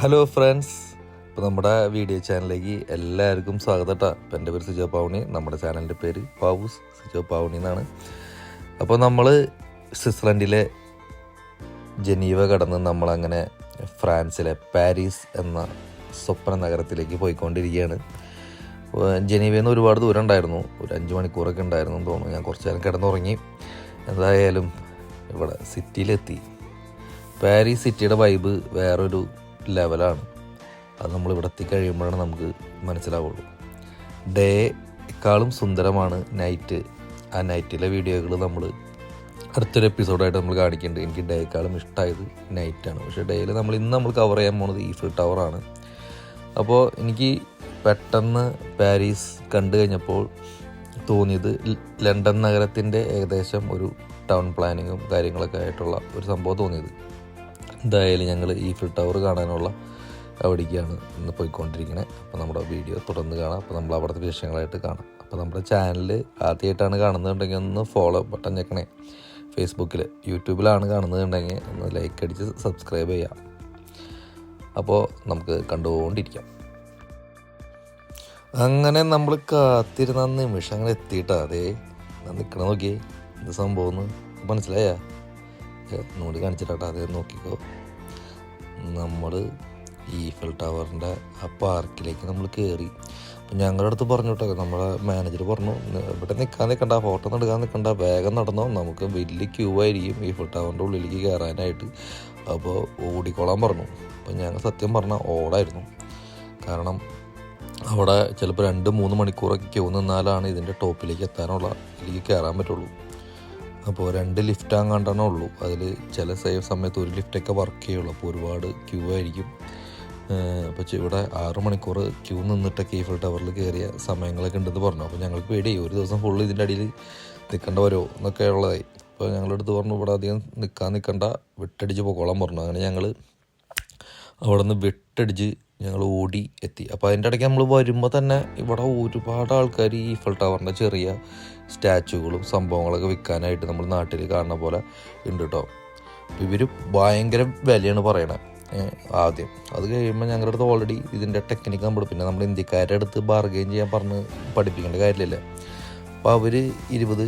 Hello friends ഇപ്പോൾ നമ്മുടെ video ചാനലിലേക്ക് എല്ലാവർക്കും സ്വാഗതം കേട്ടോ അപ്പോൾ എന്റെ പേര് സിജോ പാവണി നമ്മുടെ ചാനലിന്റെ പേര് പാവൂസ് സിജോ പാവണി എന്നാണ്. അപ്പോൾ നമ്മൾ സ്വിറ്റ്സർലൻഡിലെ ജനീവ കടന്ന് നമ്മളങ്ങനെ ഫ്രാൻസിലെ പാരീസ് എന്ന സ്വപ്ന നഗരത്തിലേക്ക് പോയിക്കൊണ്ടിരിക്കുകയാണ്. ജനീവയിൽ നിന്ന് ഒരുപാട് ദൂരം ഉണ്ടായിരുന്നു. ഒരു അഞ്ച് മണിക്കൂറൊക്കെ ഉണ്ടായിരുന്നു എന്ന് തോന്നുന്നു. ഞാൻ കുറച്ച് നേരം കിടന്നുറങ്ങി. എന്തായാലും ഇവിടെ സിറ്റിയിലെത്തി പാരീസ് സിറ്റിയുടെ വൈബ് വേറൊരു ലെവലാണ് അത് നമ്മൾ ഇവിടെ എത്തിക്കഴിയുമ്പോഴാണ് നമുക്ക് മനസ്സിലാവുള്ളൂ. ഡേക്കാളും സുന്ദരമാണ് നൈറ്റ് ആ നൈറ്റിലെ വീഡിയോകൾ നമ്മൾ അടുത്തൊരു എപ്പിസോഡായിട്ട് നമ്മൾ കാണിക്കുന്നുണ്ട്. എനിക്ക് ഡേക്കാളും ഇഷ്ടമായത് നൈറ്റാണ് പക്ഷേ ഡേയിൽ നമ്മൾ ഇന്ന് നമ്മൾ കവർ ചെയ്യാൻ പോകുന്നത് ഈഫിൾ ടവറാണ് അപ്പോൾ എനിക്ക് പെട്ടെന്ന് പാരീസ് കണ്ടു കഴിഞ്ഞപ്പോൾ തോന്നിയത് ലണ്ടൻ നഗരത്തിന്റെ ഏകദേശം ഒരു ടൗൺ പ്ലാനിങ്ങും കാര്യങ്ങളൊക്കെ ആയിട്ടുള്ള ഒരു സംഭവം തോന്നിയത്. എന്തായാലും ഞങ്ങൾ ഈഫിൾ ടവർ കാണാനുള്ള അവിടേക്കാണ് ഇന്ന് പോയിക്കൊണ്ടിരിക്കുന്നത് അപ്പോൾ നമ്മുടെ വീഡിയോ തുടർന്ന് കാണാം. അപ്പോൾ നമ്മൾ അവിടുത്തെ വിഷയങ്ങളായിട്ട് കാണാം. അപ്പോൾ നമ്മുടെ ചാനൽ ആദ്യമായിട്ടാണ് കാണുന്നുണ്ടെങ്കിൽ ഒന്ന് ഫോളോ ബട്ടൺ ഞെക്കണേ. ഫേസ്ബുക്കിൽ യൂട്യൂബിലാണ് കാണുന്നുണ്ടെങ്കിൽ ഒന്ന് ലൈക്ക് അടിച്ച് സബ്സ്ക്രൈബ് ചെയ്യാം. അപ്പോൾ നമുക്ക് കണ്ടുപോകൊണ്ടിരിക്കാം അങ്ങനെ നമ്മൾ കാത്തിരുന്ന നിമിഷങ്ങൾ എത്തിയിട്ടാ അതേ നിൽക്കണ നോക്കിയേ. എന്ത് സംഭവം മനസ്സിലായ? ഒന്നുകൂടി കാണിച്ചിട്ടാ അതേ നോക്കിക്കോ. നമ്മൾ ഈഫൽ ടവറിന്റെ ആ പാർക്കിലേക്ക് നമ്മൾ കയറി അപ്പം ഞങ്ങളുടെ അടുത്ത് പറഞ്ഞു കേട്ടോ നമ്മളെ മാനേജർ പറഞ്ഞു "ന- ഇവിടെ നിൽക്കാൻ നിൽക്കണ്ട ഫോട്ടോ എടുക്കാൻ നിൽക്കണ്ട വേഗം നടന്നോ നമുക്ക് വലിയ ക്യൂ ആയിരിക്കും ഈഫൽ ടവറിന്റെ ഉള്ളിലേക്ക് കയറാനായിട്ട് അപ്പോൾ ഓടിക്കോളാൻ പറഞ്ഞു. അപ്പം ഞങ്ങൾ സത്യം പറഞ്ഞാൽ ഓടായിരുന്നു. കാരണം അവിടെ ചിലപ്പോൾ രണ്ട് മൂന്ന് മണിക്കൂറൊക്കെ ക്യൂ നിന്നാലാണ് ഇതിന്റെ ടോപ്പിലേക്ക് എത്താനുള്ള ഇതിലേക്ക് കയറാൻ പറ്റുള്ളൂ. അപ്പോൾ രണ്ട് ലിഫ്റ്റ് അങ്ങാണ്ടാണേ ഉള്ളൂ. അതിൽ ചില സമയത്ത് ഒരു ലിഫ്റ്റൊക്കെ വർക്ക് ചെയ്യുള്ളൂ. അപ്പോൾ ഒരുപാട് ക്യൂ ആയിരിക്കും. അപ്പോൾ ഇവിടെ ആറ് മണിക്കൂർ ക്യൂ നിന്നിട്ടൊക്കെ ഈഫിൾ ടവറിൽ കയറിയ സമയങ്ങളൊക്കെ ഉണ്ടെന്ന് പറഞ്ഞു. അപ്പോൾ ഞങ്ങൾക്ക് പേടിയായി ഒരു ദിവസം ഫുള്ള് ഇതിന്റെ അടിയിൽ നിൽക്കേണ്ട വരുമോ എന്നൊക്കെ ഉള്ളതായി. അപ്പോൾ ഞങ്ങളുടെ അടുത്ത് പറഞ്ഞു ഇവിടെ അധികം നിൽക്കാൻ നിൽക്കണ്ട വിട്ടടിച്ച് പോക്കോളാൻ പറഞ്ഞു. അങ്ങനെ ഞങ്ങൾ അവിടെ നിന്ന് വെട്ടടിച്ച് ഞങ്ങൾ ഓടി എത്തി. അപ്പോൾ അതിന്റെ ഇടയ്ക്ക് നമ്മൾ വരുമ്പോൾ തന്നെ ഇവിടെ ഒരുപാട് ആൾക്കാർ ഈ ഈഫൽ ടവറിന്റെ ചെറിയ സ്റ്റാച്ചുകളും സംഭവങ്ങളൊക്കെ വിൽക്കാനായിട്ട് നമ്മൾ നാട്ടിൽ കാണുന്ന പോലെ ഉണ്ട് കേട്ടോ ഇവർ ഭയങ്കര വിലയാണ് പറയണത് ആദ്യം. അത് കഴിയുമ്പോൾ ഞങ്ങളുടെ അടുത്ത് ഓൾറെഡി ഇതിന്റെ ടെക്നിക്ക് നമ്മൾ പിന്നെ നമ്മൾ ഇന്ത്യക്കാരുടെ അടുത്ത് ബാർഗെയിൻ ചെയ്യാൻ പറഞ്ഞ് പഠിപ്പിക്കേണ്ട കാര്യമില്ല അപ്പോൾ അവർ ഇരുപത്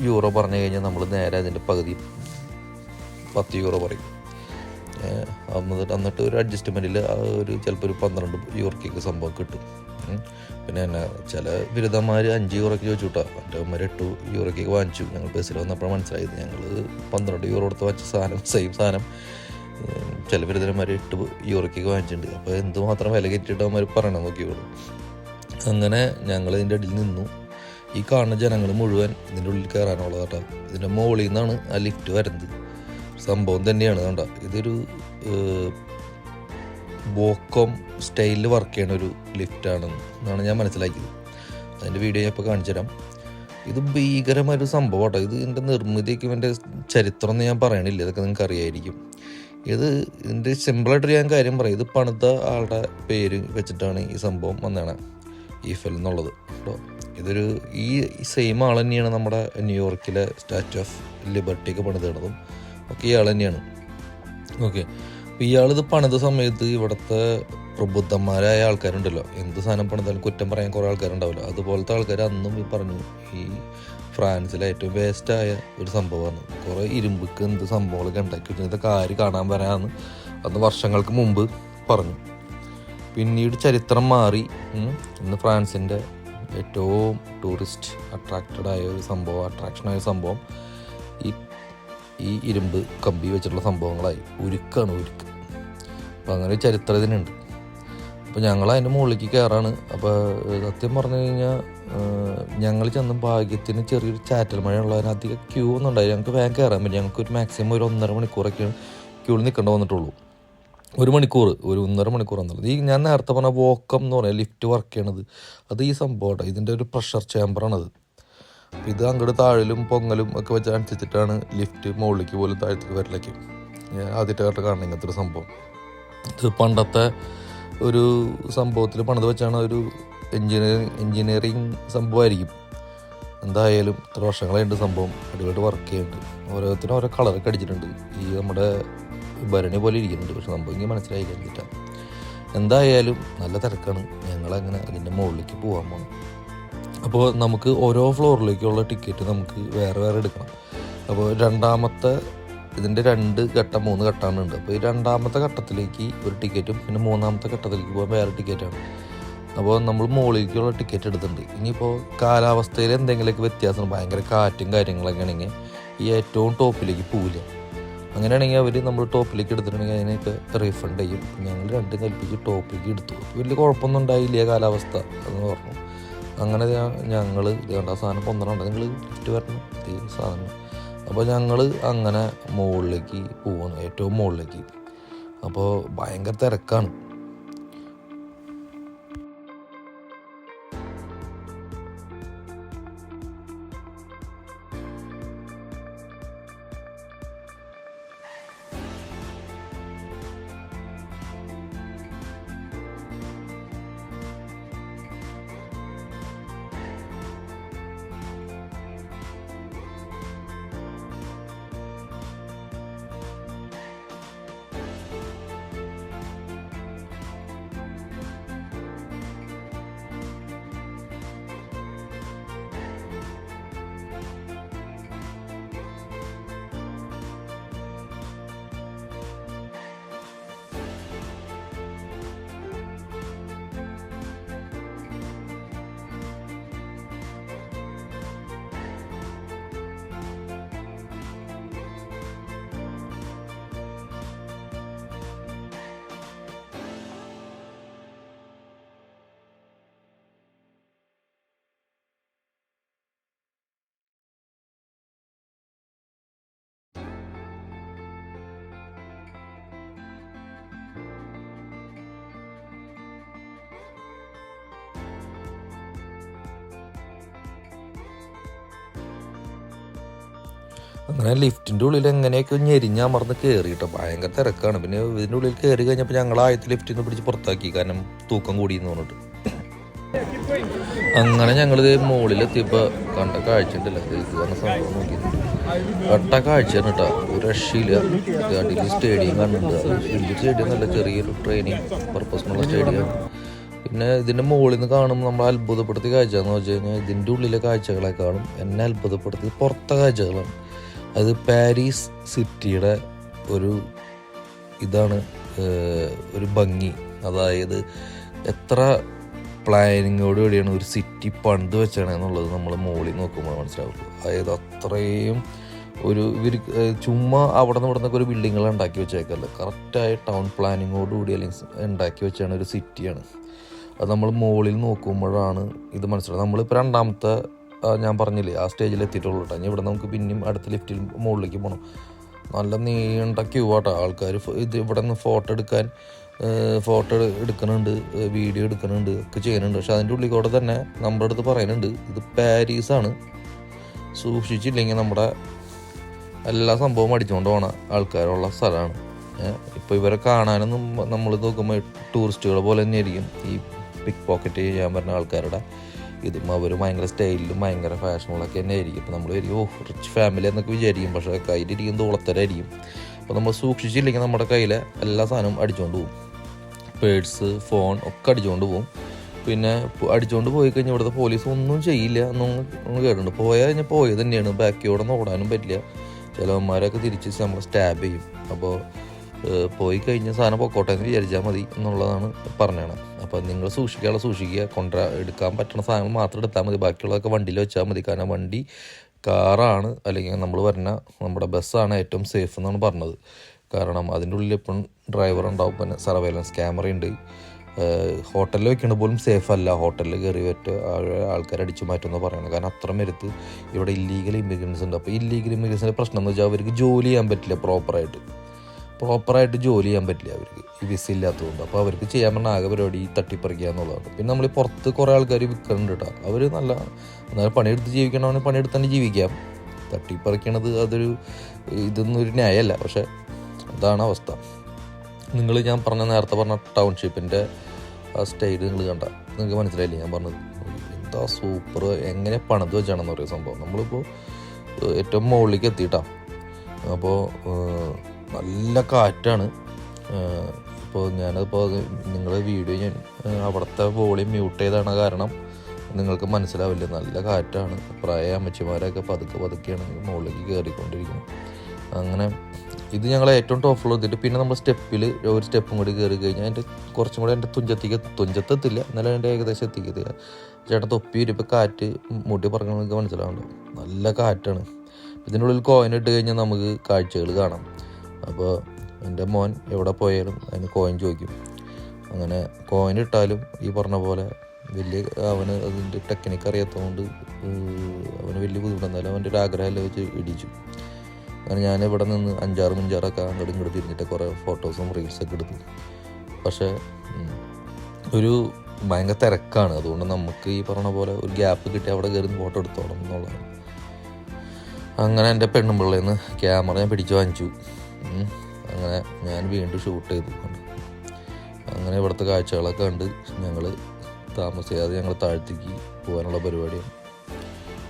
യൂറോ പറഞ്ഞു കഴിഞ്ഞാൽ നമ്മൾ നേരെ അതിന്റെ പകുതി പത്ത് യൂറോ പറയും. എന്നിട്ട് ഒരു അഡ്ജസ്റ്റ്മെന്റിൽ ഒരു ചിലപ്പോൾ ഒരു പന്ത്രണ്ട് യൂറോക്കൊക്കെ സംഭവം കിട്ടും. പിന്നെ എന്നെ ചില ബിരുദന്മാർ അഞ്ച് യൂറോക്ക് ചോദിച്ചു കേട്ടോ അമ്മ എട്ട് യൂറോക്കൊക്കെ വാങ്ങിച്ചു. ഞങ്ങൾ ബസ്സിൽ വന്നപ്പോൾ മനസ്സിലായത്. ഞങ്ങൾ പന്ത്രണ്ട് യൂറോ കൊടുത്ത് വാങ്ങിച്ച സാധനം സെയിം സാധനം. ചില ബിരുദന്മാർ എട്ട് യൂറോക്കൊക്കെ വാങ്ങിച്ചിട്ടുണ്ട്. അപ്പോൾ എന്തുമാത്രം വില കയറ്റിയിട്ട് അവന്മാർ പറയണം നോക്കിയോളൂ അങ്ങനെ ഞങ്ങൾ ഇതിന്റെ അടിയിൽ നിന്നു. ഈ കാണുന്ന ജനങ്ങൾ മുഴുവൻ ഇതിന്റെ ഉള്ളിൽ കയറാനുള്ളതാട്ടോ. ഇതിന്റെ മുകളിൽ നിന്നാണ് ആ ലിഫ്റ്റ് വരുന്നത്. സംഭവം തന്നെയാണ്. കണ്ട? ഇതൊരു ബോക്കോം സ്റ്റൈലിൽ വർക്ക് ചെയ്യണ ഒരു ലിഫ്റ്റാണ് എന്നാണ് ഞാൻ മനസ്സിലാക്കിയത്. അതിന്റെ വീഡിയോ ഞാൻ ഇപ്പോൾ കാണിച്ചു തരാം. ഇത് ഭീകരമായൊരു സംഭവം കേട്ടോ. ഇത് ഇതിന്റെ നിർമ്മിതിക്കും ഇവന്റെ ചരിത്രം എന്ന് ഞാൻ പറയണില്ല. ഇതൊക്കെ നിങ്ങൾക്ക് അറിയായിരിക്കും. ഇത് ഇതിന്റെ സിമ്പിളായിട്ട് ഞാൻ കാര്യം പറയും. ഇത് പണിത ആളുടെ പേര് വെച്ചിട്ടാണ് ഈ സംഭവം വന്നതാണ് ഈഫൽ എന്നുള്ളത് കേട്ടോ? ഇതൊരു ഈ സെയിം ആൾ തന്നെയാണ് നമ്മുടെ ന്യൂയോർക്കിലെ സ്റ്റാച്യു ഓഫ് ലിബർട്ടി ഒക്കെ പണിതിടുന്നതും ഒക്കെ ഇയാൾ തന്നെയാണ്. ഓക്കെ അപ്പോൾ ഇയാളിത് പണിത സമയത്ത് ഇവിടുത്തെ പ്രബുദ്ധന്മാരായ ആൾക്കാരുണ്ടല്ലോ. എന്ത് സാധനം പണിതാലും കുറ്റം പറയാൻ കുറേ ആൾക്കാരുണ്ടാവില്ല. അതുപോലത്തെ ആൾക്കാർ അന്നും ഈ പറഞ്ഞു ഈ ഫ്രാൻസിലെ ഏറ്റവും വേസ്റ്റായ ഒരു സംഭവമാണ്. കുറേ ഇരുമ്പുക്ക് എന്ത് സംഭവങ്ങളൊക്കെ ഉണ്ടാക്കി വെച്ചാൽ ഇതൊക്കെ ആര് കാണാൻ വരാമെന്ന് അന്ന് വർഷങ്ങൾക്ക് മുമ്പ് പറഞ്ഞു. പിന്നീട് ചരിത്രം മാറി ഇന്ന് ഫ്രാൻസിന്റെ ഏറ്റവും ടൂറിസ്റ്റ് അട്രാക്റ്റഡ് ആയ ഒരു സംഭവം അട്രാക്ഷനായ സംഭവം ഈ ഈ ഇരുമ്പ് കമ്പി വെച്ചിട്ടുള്ള സംഭവങ്ങളായി. ഉരുക്കാണ് ഉരുക്ക്. അപ്പം അങ്ങനെ ചരിത്രം ഇതിനുണ്ട്. അപ്പോൾ ഞങ്ങൾ അതിന്റെ മുകളിലേക്ക് കയറാണ്. അപ്പോൾ സത്യം പറഞ്ഞു കഴിഞ്ഞാൽ ഞങ്ങൾ ചെന്ന ഭാഗ്യത്തിന് ചെറിയൊരു ചാറ്റൽ മഴ ഉള്ളതിന് ക്യൂ ഒന്നും ഉണ്ടായി ഞങ്ങൾക്ക് വേഗം കയറാൻ പറ്റും. ഞങ്ങൾക്ക് ഒരു മാക്സിമം ഒരു ഒന്നര മണിക്കൂറൊക്കെയാണ് ക്യൂവിൽ നിൽക്കേണ്ട വന്നിട്ടുള്ളൂ. ഒരു മണിക്കൂർ ഒരു ഒന്നര മണിക്കൂർ എന്നുള്ളത്. ഈ ഞാൻ നേരത്തെ പറഞ്ഞ വോക്കം എന്ന് പറഞ്ഞാൽ ലിഫ്റ്റ് വർക്ക് ചെയ്യണത്. അത് ഈ സംഭവമാണ് ഇതിന്റെ ഒരു പ്രഷർ ചേമ്പറാണത് ഇത് അങ്ങോട്ട് താഴലും പൊങ്ങലും ഒക്കെ വെച്ച് അനുസരിച്ചിട്ടാണ് ലിഫ്റ്റ് മുകളിലേക്ക് പോലും താഴത്തേക്ക് വരലേക്ക്. ഞാൻ ആദ്യമായിട്ട് കാണുന്നത് ഇങ്ങനത്തെ ഒരു സംഭവം. ഇത് പണ്ടത്തെ ഒരു സംഭവത്തിൽ പണിത് വെച്ചാണ് ഒരു എൻജിനീയറിങ് എൻജിനീയറിങ് സംഭവമായിരിക്കും. എന്തായാലും ഇത്ര വർഷങ്ങളായിട്ട് സംഭവം. അടിപൊളിയായിട്ട് വർക്ക് ചെയ്യുന്നുണ്ട്. ഓരോരുത്തരും ഓരോ കളറൊക്കെ അടിച്ചിട്ടുണ്ട്. ഈ നമ്മുടെ ഭരണി പോലെ ഇരിക്കുന്നുണ്ട്. പക്ഷെ സംഭവം എനിക്ക് മനസ്സിലായി എന്നിട്ടാ. എന്തായാലും നല്ല തിരക്കാണ്. ഞങ്ങളങ്ങനെ അതിന്റെ മുകളിലേക്ക് പോകാൻ പോകണം അപ്പോൾ നമുക്ക് ഓരോ ഫ്ലോറിലേക്കുള്ള ടിക്കറ്റ് നമുക്ക് വേറെ വേറെ എടുക്കണം. അപ്പോൾ രണ്ടാമത്തെ ഇതിന്റെ രണ്ട് ഘട്ടം മൂന്ന് ഘട്ടമാണ് ഉണ്ട് അപ്പോൾ ഈ രണ്ടാമത്തെ ഘട്ടത്തിലേക്ക് ഒരു ടിക്കറ്റും പിന്നെ മൂന്നാമത്തെ ഘട്ടത്തിലേക്ക് പോകാൻ വേറെ ടിക്കറ്റാണ്. അപ്പോൾ നമ്മൾ മുകളിലേക്കുള്ള ടിക്കറ്റ് എടുത്തിട്ടുണ്ട്. ഇനിയിപ്പോൾ കാലാവസ്ഥയിൽ എന്തെങ്കിലുമൊക്കെ വ്യത്യാസം ഭയങ്കര കാറ്റും കാര്യങ്ങളൊക്കെ ആണെങ്കിൽ ഈ ഏറ്റവും ടോപ്പിലേക്ക് പോവില്ല അങ്ങനെയാണെങ്കിൽ അവർ നമ്മൾ ടോപ്പിലേക്ക് എടുത്തിട്ടുണ്ടെങ്കിൽ അതിനൊക്കെ റീഫണ്ട് ചെയ്യും. ഞങ്ങൾ രണ്ടും കൽപ്പിച്ച് ടോപ്പിലേക്ക് എടുത്തു. വലിയ കുഴപ്പമൊന്നും ഉണ്ടായില്ല കാലാവസ്ഥ എന്ന് പറഞ്ഞു. അങ്ങനെ ഞങ്ങൾ ഇതേണ്ട സാധനം കൊന്നറുണ്ട് നിങ്ങൾ ലിഫ്റ്റ് വരണം ഈ സാധനം. അപ്പോൾ ഞങ്ങൾ അങ്ങനെ മുകളിലേക്ക് പോകുന്നു ഏറ്റവും മുകളിലേക്ക് അപ്പോൾ ഭയങ്കര തിരക്കാണ്. അങ്ങനെ ലിഫ്റ്റിന്റെ ഉള്ളിൽ എങ്ങനെയൊക്കെ ഞെരിഞ്ഞമർന്ന് കേട്ടോ. ഭയങ്കര തിരക്കാണ്. പിന്നെ ഇതിന്റെ ഉള്ളിൽ കയറി കഴിഞ്ഞപ്പോൾ ഞങ്ങൾ ആദ്യത്തെ ലിഫ്റ്റിൽ നിന്ന് പിടിച്ച് പുറത്താക്കി. കാരണം തൂക്കം കൂടി എന്ന് പറഞ്ഞിട്ട്. അങ്ങനെ ഞങ്ങൾ മുകളിലെത്തിയപ്പോൾ കണ്ട കാഴ്ച ഉണ്ടല്ലോ ഇത് നോക്കിയിട്ടുണ്ട്. കട്ട കാഴ്ചയാണ് കേട്ടോ. ഒരു രക്ഷയില്ല. അടിയിൽ സ്റ്റേഡിയം കാണുന്നുണ്ട്. വലിയ സ്റ്റേഡിയം നല്ല ചെറിയൊരു ട്രെയിനിങ് പർപ്പസിനുള്ള സ്റ്റേഡിയമാണ് പിന്നെ ഇതിന്റെ മുകളിൽ നിന്ന് കാണുമ്പോൾ നമ്മൾ അത്ഭുതപ്പെടുത്തിയ കാഴ്ച എന്ന് വെച്ച് കഴിഞ്ഞാൽ ഇതിന്റെ ഉള്ളിലെ കാഴ്ചകളെ കാണും. എന്നെ അത്ഭുതപ്പെടുത്തി പുറത്തെ കാഴ്ചകളാണ്. അത് പാരീസ് സിറ്റിയുടെ ഒരു ഇതാണ് ഒരു ഭംഗി. അതായത് എത്ര പ്ലാനിങ്ങോട് കൂടിയാണ് ഒരു സിറ്റി പണിത് വെച്ചാണ് എന്നുള്ളത് നമ്മൾ മുകളിൽ നോക്കുമ്പോൾ മനസ്സിലാവുള്ളൂ. അതായത് അത്രയും ഒരു ഇവർ ചുമ്മാ അവിടെ നിന്ന് ഇവിടെ ഒരു ബിൽഡിങ്ങൾ ഉണ്ടാക്കി വെച്ചേക്കല്ല. കറക്റ്റായ ടൗൺ പ്ലാനിങ്ങോട് കൂടി അല്ലെങ്കിൽ ഉണ്ടാക്കി വെച്ചാണ് ഒരു സിറ്റിയാണ്. അത് നമ്മൾ മുകളിൽ നോക്കുമ്പോഴാണ് ഇത് മനസ്സിലാവുന്നത്. നമ്മളിപ്പോൾ രണ്ടാമത്തെ ഞാൻ പറഞ്ഞില്ലേ ആ സ്റ്റേജിൽ എത്തിയിട്ടുള്ളൂ കേട്ടോ ഇനി ഇവിടെ നമുക്ക് പിന്നെയും അടുത്ത ലിഫ്റ്റിൽ മുകളിലേക്ക് പോകണം നല്ല നീണ്ട ക്യൂ ആട്ടോ ആൾക്കാർ ഇത് ഇവിടെ നിന്ന് ഫോട്ടോ എടുക്കാൻ ഫോട്ടോ എടുക്കുന്നുണ്ട് വീഡിയോ എടുക്കുന്നുണ്ട് ഒക്കെ ചെയ്യുന്നുണ്ട്. പക്ഷെ അതിന്റെ ഉള്ളിൽ കൂടെ തന്നെ നമ്മുടെ അടുത്ത് പറയുന്നുണ്ട് ഇത് പാരീസാണ് സൂക്ഷിച്ചില്ലെങ്കിൽ നമ്മുടെ എല്ലാ സംഭവവും അടിച്ചുകൊണ്ട് പോണ ആൾക്കാരുള്ള സ്ഥലമാണ് ഇപ്പോൾ ഇവരെ കാണാനൊന്നും നമ്മൾ നോക്കുമ്പോൾ ടൂറിസ്റ്റുകളെ പോലെ തന്നെയായിരിക്കും ഈ പിക്ക് പോക്കറ്റ് ചെയ്യാൻ പറ്റുന്ന ആൾക്കാരുടെ ഇതും അവർ ഭയങ്കര സ്റ്റൈലിലും ഭയങ്കര ഫാഷനുകളൊക്കെ തന്നെ ആയിരിക്കും അപ്പോൾ നമ്മൾ ഓ റിച്ച് ഫാമിലി എന്നൊക്കെ വിചാരിക്കും. പക്ഷേ കയ്യിലിരിക്കും തോളത്തരായിരിക്കും അപ്പോൾ നമ്മൾ സൂക്ഷിച്ചില്ലെങ്കിൽ നമ്മുടെ കയ്യിലെ എല്ലാ സാധനവും അടിച്ചുകൊണ്ട് പോകും പേഴ്സ് ഫോൺ ഒക്കെ അടിച്ചുകൊണ്ട് പോകും പിന്നെ അടിച്ചുകൊണ്ട് പോയി കഴിഞ്ഞാൽ ഇവിടുത്തെ പോലീസ് ഒന്നും ചെയ്യില്ല എന്നൊന്നും കേട്ടിട്ടുണ്ട്. പോയാൽ കഴിഞ്ഞാൽ പോയത് തന്നെയാണ്. ബാക്കിയോടെ ഓടാനും പറ്റില്ല. ചിലവന്മാരൊക്കെ തിരിച്ച് നമ്മൾ സ്റ്റാബ് ചെയ്യും. അപ്പോൾ പോയി കഴിഞ്ഞ സാധനം പൊക്കോട്ടെ എന്ന് വിചാരിച്ചാൽ മതി എന്നുള്ളതാണ് പറഞ്ഞത് അപ്പോൾ നിങ്ങൾ സൂക്ഷിക്കാനുള്ള സൂക്ഷിക്കുക. കൊണ്ട എടുക്കാൻ പറ്റുന്ന സാധനങ്ങൾ മാത്രം എടുത്താൽ മതി. ബാക്കിയുള്ളതൊക്കെ വണ്ടിയിൽ വെച്ചാൽ മതി. കാരണം വണ്ടി കാറാണ് അല്ലെങ്കിൽ നമ്മൾ വരുന്ന നമ്മുടെ ബസ്സാണ് ഏറ്റവും സേഫ് എന്നാണ് പറഞ്ഞത്. കാരണം അതിന്റെ ഉള്ളിൽ ഇപ്പം ഡ്രൈവർ ഉണ്ടാവും. പിന്നെ സർവൈലൻസ് ക്യാമറ ഉണ്ട്. ഹോട്ടലിൽ വെക്കുന്നത് പോലും സേഫ് അല്ല. ഹോട്ടലിൽ കയറി പറ്റ ആൾക്കാർ അടിച്ചു മാറ്റുമെന്ന് പറയുന്നത്. കാരണം അത്ര മരുത്ത് ഇവിടെ ഇല്ലീഗൽ ഇമിഗ്രൻസ് ഉണ്ട്. അപ്പോൾ ഇല്ലീഗൽ ഇമിഗ്രൻസിന്റെ പ്രശ്നം എന്ന് വെച്ചാൽ അവർക്ക് ജോലി ചെയ്യാൻ പറ്റില്ല പ്രോപ്പറായിട്ട് പ്രോപ്പറായിട്ട് ജോലി ചെയ്യാൻ പറ്റില്ല അവർക്ക്. വിസ ഇല്ലാത്തതുകൊണ്ട് അപ്പോൾ അവർക്ക് ചെയ്യാൻ പറഞ്ഞ ആകെ പരിപാടി തട്ടിപ്പറിക്കുക എന്നുള്ളതാണ്. പിന്നെ നമ്മൾ പുറത്ത് കുറേ ആൾക്കാർ വിൽക്കുന്നുണ്ട് കേട്ടോ അവർ നല്ല എന്നാൽ പണിയെടുത്ത് ജീവിക്കണമെങ്കിൽ പണിയെടുത്ത് തന്നെ ജീവിക്കാം. തട്ടിപ്പറിക്കണത് അതൊരു ഇതൊന്നും ഒരു ന്യായമല്ല പക്ഷെ അതാണ് അവസ്ഥ. നിങ്ങൾ ഞാൻ പറഞ്ഞ നേരത്തെ പറഞ്ഞ ടൗൺഷിപ്പിന്റെ ആ സ്റ്റൈൽ നിങ്ങൾ കണ്ട. നിങ്ങൾക്ക് മനസ്സിലായില്ലേ ഞാൻ പറഞ്ഞത്? എന്താ സൂപ്പർ. എങ്ങനെ പണിത് വെച്ചാണെന്ന് പറയുന്ന സംഭവം? നമ്മളിപ്പോൾ ഏറ്റവും മുകളിലേക്ക് എത്തിയിട്ടാണ് അപ്പോൾ നല്ല കാറ്റാണ്. അപ്പോൾ ഞാനപ്പോൾ നിങ്ങളെ വീഡിയോ ഞാൻ അവിടുത്തെ വോളിയം മ്യൂട്ട് ചെയ്താണ് കാരണം നിങ്ങൾക്ക് മനസ്സിലാവില്ല. നല്ല കാറ്റാണ്. പ്രായ അമ്മച്ചിമാരൊക്കെ പതുക്കെ പതുക്കെയാണ് മുകളിലേക്ക് കയറിക്കൊണ്ടിരിക്കുന്നത്. അങ്ങനെ ഇത് ഞങ്ങൾ ഏറ്റവും ടോപ്പ് ഫ്ലോർ എത്തിയിട്ട് പിന്നെ നമ്മൾ സ്റ്റെപ്പിൽ ഒരു സ്റ്റെപ്പും കൂടി കയറി കഴിഞ്ഞാൽ എന്റെ കുറച്ചും കൂടി എന്റെ തുഞ്ചത്തേക്ക് തുഞ്ചത്തെത്തില്ല എന്നാലും എന്റെ ഏകദേശം എത്തിക്കത്തില്ല. ചേട്ടൻ തൊപ്പി വരുമ്പോൾ കാറ്റ് മുട്ടി പറക്കണം നിങ്ങൾക്ക് നല്ല കാറ്റാണ്. ഇതിനുള്ളിൽ കോയിൻ ഇട്ട് കഴിഞ്ഞാൽ നമുക്ക് കാഴ്ചകൾ കാണാം. അപ്പോൾ എന്റെ മോൻ എവിടെ പോയാലും അതിന് കോയിൻ ചോദിക്കും. അങ്ങനെ കോയിൻ ഇട്ടാലും ഈ പറഞ്ഞ പോലെ വലിയ അവന് അതിന്റെ ടെക്നിക്ക് അറിയാത്തതുകൊണ്ട് അവന് വലിയ ബുദ്ധിമുട്ടെന്നാലും അവന്റെ ഒരു ആഗ്രഹമല്ല വെച്ച് ഇടിച്ചു. അങ്ങനെ ഞാൻ ഇവിടെ നിന്ന് അഞ്ചാറ് മുഞ്ചാറൊക്കെ അങ്ങോട്ടും ഇങ്ങോട്ട് തിരിഞ്ഞിട്ട് കുറേ ഫോട്ടോസും റീൽസൊക്കെ എടുത്തു. പക്ഷേ ഒരു ഭയങ്കര തിരക്കാണ്. അതുകൊണ്ട് നമുക്ക് ഈ പറഞ്ഞ പോലെ ഒരു ഗ്യാപ്പ് കിട്ടി അവിടെ കയറി ഫോട്ടോ എടുത്തോളാം എന്നുള്ളതാണ്. അങ്ങനെ എന്റെ പെണ്ണുമ്പിള്ളേന്ന് ക്യാമറ ഞാൻ പിടിച്ചു വാങ്ങിച്ചു. അങ്ങനെ ഞാൻ വീണ്ടും ഷൂട്ട് ചെയ്തു. അങ്ങനെ ഇവിടുത്തെ കാഴ്ചകളൊക്കെ കണ്ട് ഞങ്ങൾ താമസിയാതെ ഞങ്ങൾ താഴ്ത്തേക്ക് പോകാനുള്ള പരിപാടിയാണ്.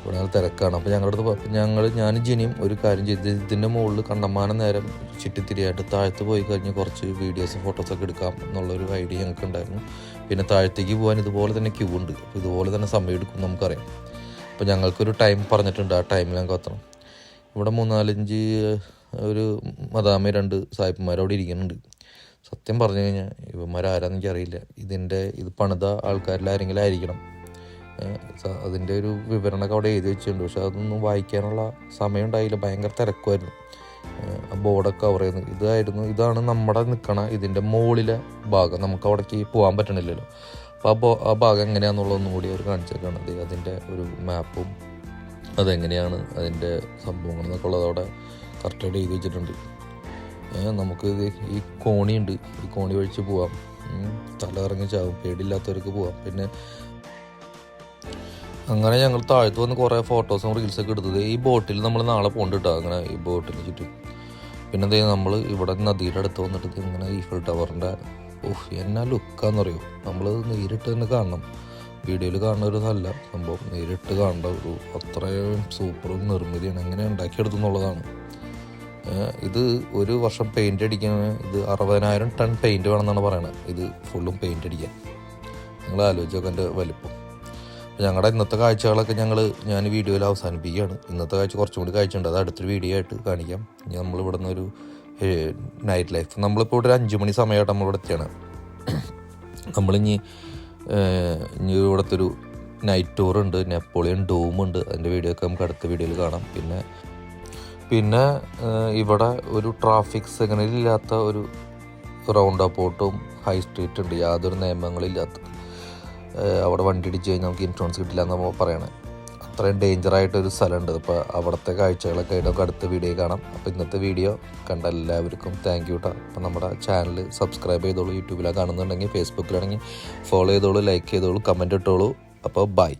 ഇവിടെ ഞങ്ങൾ തിരക്കാണ്. അപ്പോൾ ഞങ്ങളുടെ അടുത്ത് ഞങ്ങൾ ഞാനും ജിനിയും ഒരു കാര്യം ചെയ്ത്. ഇതിന്റെ മുകളിൽ കണ്ടമാനം നേരം ചുറ്റിത്തിരിയായിട്ട് താഴത്ത് പോയി കഴിഞ്ഞ് കുറച്ച് വീഡിയോസും ഫോട്ടോസൊക്കെ എടുക്കാം എന്നുള്ളൊരു ഐഡിയ ഞങ്ങൾക്ക് ഉണ്ടായിരുന്നു. പിന്നെ താഴത്തേക്ക് പോകാൻ ഇതുപോലെ തന്നെ ക്യൂ ഉണ്ട്. അപ്പോൾ ഇതുപോലെ തന്നെ സമയം എടുക്കും നമുക്കറിയാം. അപ്പോൾ ഞങ്ങൾക്കൊരു ടൈം പറഞ്ഞിട്ടുണ്ട് ആ ടൈമിൽ ഞങ്ങൾക്ക് എത്തണം ഇവിടെ മൂന്നാലഞ്ച് ഒരു മദാമ രണ്ട് സായിപ്പന്മാർ അവിടെ ഇരിക്കുന്നുണ്ട്. സത്യം പറഞ്ഞു കഴിഞ്ഞാൽ ഇവന്മാരാരാന്ന് എനിക്കറിയില്ല. ഇതിന്റെ ഇത് പണിത ആൾക്കാരിൽ ആരെങ്കിലും ആയിരിക്കണം. അതിന്റെ ഒരു വിവരണമൊക്കെ അവിടെ എഴുതി വെച്ചിട്ടുണ്ട്. പക്ഷെ അതൊന്നും വായിക്കാനുള്ള സമയം ഉണ്ടായില്ല. ഭയങ്കര തിരക്കുമായിരുന്നു ആ ബോർഡൊക്കെ കവർ ചെയ്യുന്നു. ഇതായിരുന്നു ഇതാണ് നമ്മുടെ നിൽക്കണ ഇതിന്റെ മുകളിലെ ഭാഗം. നമുക്ക് അവിടേക്ക് പോകാൻ പറ്റണില്ലല്ലോ. അപ്പോൾ ആ ബോ ആ ഭാഗം എങ്ങനെയാണെന്നുള്ളതൊന്നും കൂടി അവർ കാണിച്ചേക്കാണ്. അതിന്റെ ഒരു മാപ്പും അതെങ്ങനെയാണ് അതിന്റെ സംഭവങ്ങൾ എന്നൊക്കെ ഉള്ളത് അവിടെ. കറക്റ്റായിട്ട് എഴുതി വെച്ചിട്ടുണ്ട്. നമുക്ക് ഈ കോണിയുണ്ട്. ഈ കോണി വഴിച്ച് പോവാം. തല ഇറങ്ങി ചാവും. പേടിയില്ലാത്തവർക്ക് പോവാം. പിന്നെ അങ്ങനെ ഞങ്ങൾ താഴത്ത് വന്ന് കുറേ ഫോട്ടോസും റീൽസൊക്കെ എടുത്തത്. ഈ ബോട്ടിൽ നമ്മൾ നാളെ പോകണ്ട അങ്ങനെ ഈ ബോട്ടിന് ചുറ്റും. പിന്നെ എന്താ നമ്മൾ ഇവിടെ നദിയുടെ അടുത്ത് വന്നിട്ട് ഇങ്ങനെ ഈഫിൾ ടവറിന്റെ ഓഹ് എന്നാ ലുക്കാന്ന് പറയൂ നമ്മൾ നേരിട്ട് തന്നെ കാണണം. വീഡിയോയിൽ കാണുന്ന ഒരു നല്ല സംഭവം നേരിട്ട് കാണേണ്ട. ഒരു അത്രയും സൂപ്പറും നിർമ്മിതിയാണ്. എങ്ങനെ ഉണ്ടാക്കിയെടുത്തു എന്നുള്ളതാണ്. ഇത് ഒരു വർഷം പെയിന്റ് അടിക്കാൻ ഇത് അറുപതിനായിരം ടൺ പെയിന്റ് വേണമെന്നാണ് പറയുന്നത് ഇത് ഫുള്ളും പെയിന്റ് അടിക്കാൻ. നിങ്ങൾ ആലോചിച്ചൊക്കെ എന്റെ വലിപ്പം. ഞങ്ങളുടെ ഇന്നത്തെ കാഴ്ചകളൊക്കെ ഞങ്ങൾ ഞാൻ വീഡിയോയിൽ അവസാനിപ്പിക്കുകയാണ്. ഇന്നത്തെ കാഴ്ച കുറച്ചും കൂടി കാഴ്ചയുണ്ട്. അത് അടുത്തൊരു വീഡിയോ ആയിട്ട് കാണിക്കാം. ഇനി നമ്മൾ ഇവിടെ നിന്ന് ഒരു നൈറ്റ് ലൈഫ് നമ്മളിപ്പോൾ ഇവിടെ ഒരു അഞ്ച് മണി സമയമായിട്ട് നമ്മളിവിടെ എത്തിയാണ്. നമ്മളിനി ഇനി ഇവിടുത്തെ ഒരു നൈറ്റ് ടൂർ ഉണ്ട്. നെപ്പോളിയൻ ഡോമുണ്ട് അതിന്റെ വീഡിയോ ഒക്കെ നമുക്ക് അടുത്ത വീഡിയോയിൽ കാണാം. പിന്നെ പിന്നെ ഇവിടെ ഒരു ട്രാഫിക് സിഗ്നലില്ലാത്ത ഒരു റൗണ്ട് അപ്പോട്ടും ഹൈ സ്ട്രീറ്റ് ഉണ്ട്. യാതൊരു നിയമങ്ങളില്ലാത്ത അവിടെ വണ്ടി ഇടിച്ച് കഴിഞ്ഞാൽ നമുക്ക് ഇൻഷുറൻസ് കിട്ടില്ല എന്ന് പറയണേ. അത്രയും ഡേഞ്ചറായിട്ടൊരു സ്ഥലമുണ്ട്. അപ്പോൾ അവിടുത്തെ കാഴ്ചകളൊക്കെ ആയിട്ട് അടുത്ത വീഡിയോ കാണാം. അപ്പോൾ ഇന്നത്തെ വീഡിയോ കണ്ട എല്ലാവർക്കും താങ്ക് യു കേട്ടോ അപ്പോൾ നമ്മുടെ ചാനൽ സബ്സ്ക്രൈബ് ചെയ്തോളൂ. യൂട്യൂബിലാണ് കാണുന്നുണ്ടെങ്കിൽ ഫേസ്ബുക്കിലാണെങ്കിൽ ഫോളോ ചെയ്തോളൂ ലൈക്ക് ചെയ്തോളൂ കമന്റ് ഇട്ടോളൂ. അപ്പോൾ ബൈ